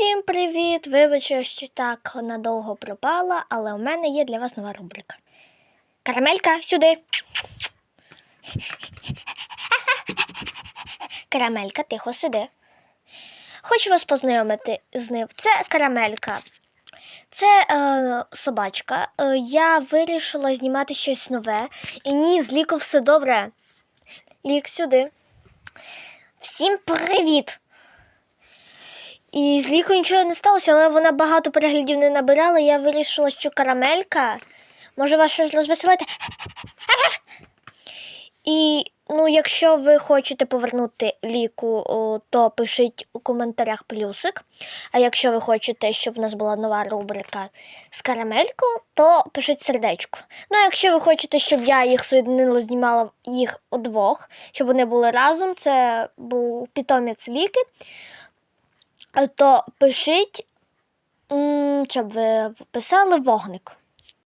Всім привіт! Вибачте, що так надовго пропала, але у мене є для вас нова рубрика. Карамелька, сюди. Карамелька, тихо сиди. Хочу вас познайомити з ним. Це карамелька. Це е, собачка. Е, я вирішила знімати щось нове. І ні, з ліку все добре. Лік сюди. Всім привіт! І з лікою нічого не сталося, але вона багато переглядів не набирала. Я вирішила, що карамелька може вас щось розвеселити. І ну, якщо ви хочете повернути ліку, то пишіть у коментарях плюсик. А якщо ви хочете, щоб у нас була нова рубрика з карамелькою, то пишіть сердечко. Ну, а якщо ви хочете, щоб я їх соєдинила, знімала їх удвох, щоб вони були разом, це був питомець ліки то пишіть, щоб ви писали вогник.